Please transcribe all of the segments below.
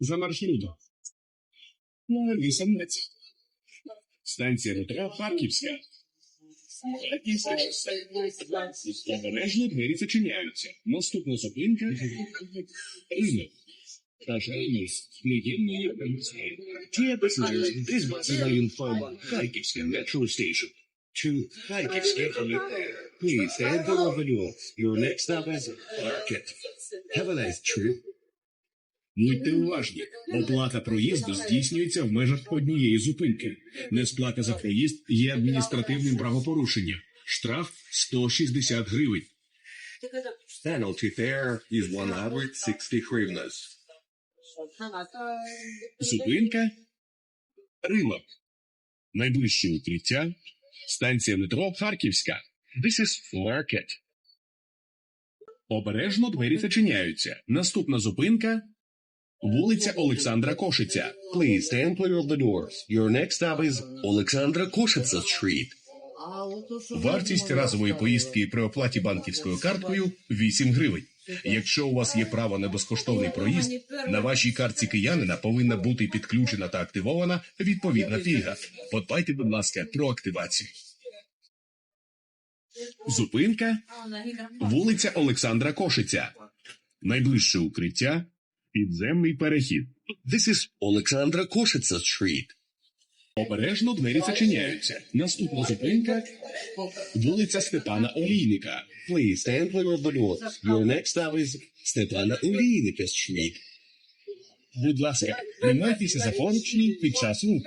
За маршрутом. На 18. Станція метро Харківська. Обережно двері зачиняються. Наступна зупинка. Ринок. Харківське Metro Station to Харківське. Please the door. Your next stop is Market. Have a nice trip. Будьте уважні. Оплата проїзду здійснюється в межах однієї зупинки. Несплата за проїзд є адміністративним правопорушенням. Штраф 160 гривень. Penalty fare is 160 hryvnias. Зупинка. Ринок. Найближче укриття. Станція метро Харківська. This is market. Обережно двері зачиняються. Наступна зупинка. Вулиця Олександра Кошиця. Please stand clear of the doors. Your next stop is Alexandra Koshitsa Street. Вартість разової поїздки при оплаті банківською карткою 8 гривень. Якщо у вас є право на безкоштовний проїзд, на вашій картці киянина повинна бути підключена та активована відповідна пільга. Подбайте, будь ласка, про активацію. Зупинка вулиця Олександра Кошиця. Найближче укриття підземний перехід. This is Alexandra Koshitsa Street. Обережно двері зачиняються. Наступна зупинка вулиця Степана Олійника. Please stand the doors. Your next stop is Stepana Ulyinika Street. Будь ласка, тримайтеся за поручні під час руху.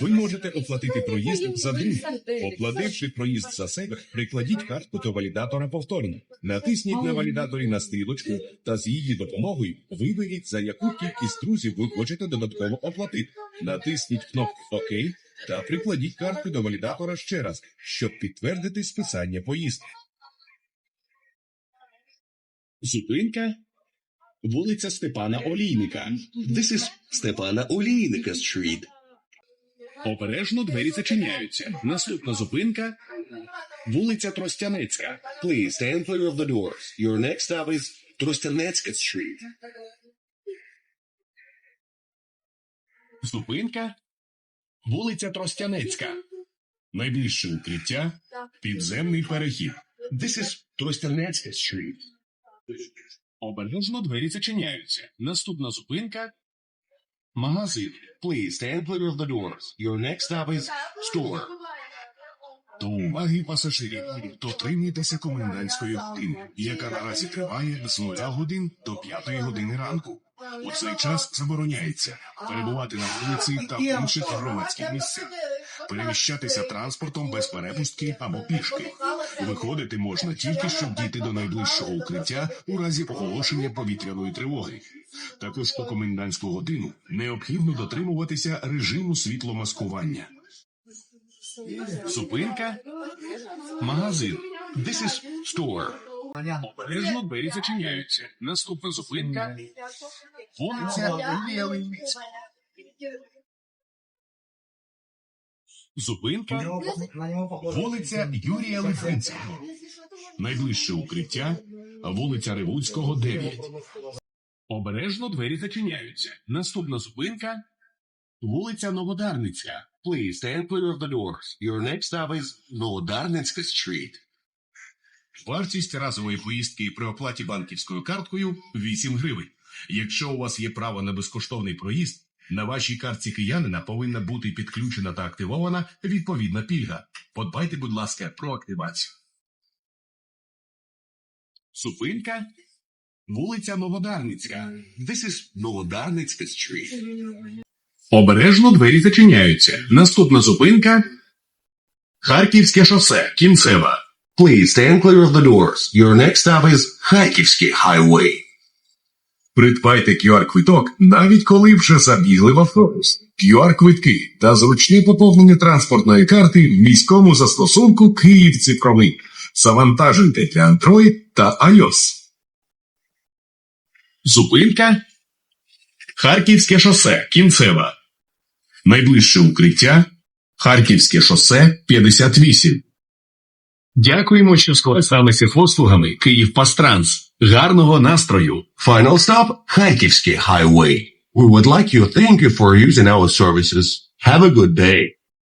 Ви можете оплатити проїзд за друг. Оплативши проїзд за себе, прикладіть картку до валідатора повторно. Натисніть на валідаторі на стрілочку та з її допомогою виберіть, за яку кількість друзів ви хочете додатково оплатити. Натисніть кнопку ОК та прикладіть картку до валідатора ще раз, щоб підтвердити списання поїздки. Зупинка вулиця Степана Олійника. This is Stepana Ulyinika Street. Обережно двері зачиняються. Наступна зупинка вулиця Тростянецька. Please stand clear of the doors. Your next stop is Trostianetska Street. Зупинка вулиця Тростянецька. Найближче укриття підземний перехід. This is Trostianetska Street. Обережно двері зачиняються. Наступна зупинка магазин. Please stand clear of the doors. Your next stop is store. До уваги пасажирів. Дотримуйтеся комендантської години, яка наразі триває з 0 годин до 5 години ранку. У цей час забороняється перебувати на вулиці та в інших громадських місцях, переміщатися транспортом без перепустки або пішки. Виходити можна тільки щоб дійти до найближчого укриття у разі оголошення повітряної тривоги. Також у комендантську годину необхідно дотримуватися режиму світломаскування. Зупинка магазин. This is store. Обережно двері зачиняються. Наступна зупинка вулиця Лєвинська. Зупинка вулиця Юрія Лифинського. Найближче укриття вулиця Ревуцького, 9. Обережно двері зачиняються. Наступна зупинка вулиця Новодарницька. Please stand clear of the doors. Your next stop is Novodarnitska Street. Вартість разової поїздки при оплаті банківською карткою 8 гривень. Якщо у вас є право на безкоштовний проїзд, на вашій картці киянина повинна бути підключена та активована відповідна пільга. Подбайте, будь ласка, про активацію. Зупинка вулиця Новодарницька. This is Novodarnitska Street. Обережно двері зачиняються. Наступна зупинка Харківське шосе. Кінцева. Please stand clear of the doors. Your next stop is Kharkivsky Highway. Придбайте QR-квиток, навіть коли вже забігли в автобус. QR-квитки та зручне поповнення транспортної карти в міському застосунку Київ цифровий. Завантажуйте для Android та iOS. Зупинка Харківське шосе. Кінцева. Найближче укриття Харківське шосе 58. Дякуємо, що скористалися послугами Київ Пастранс. Гарного настрою! Final stop, Kharkivsky Highway. We would like to thank you for using our services. Have a good day.